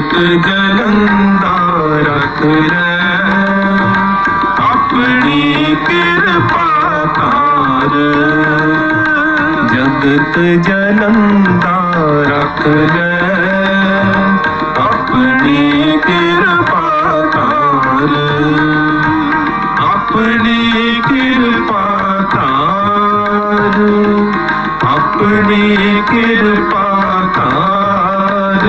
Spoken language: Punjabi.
ਜਲੰਦਾ ਰੱਖ ਆਪਣੀ ਕਿਰਪਾ ਕਰ ਜਗਤ ਜਲੰਦਾ ਰੱਖ ਆਪਣੀ ਕਿਰਪਾ ਕਰ ਆਪਣੀ ਕਿਰਪਾ ਕਰ ਆਪਣੀ ਕਿਰਪਾ ਕਰ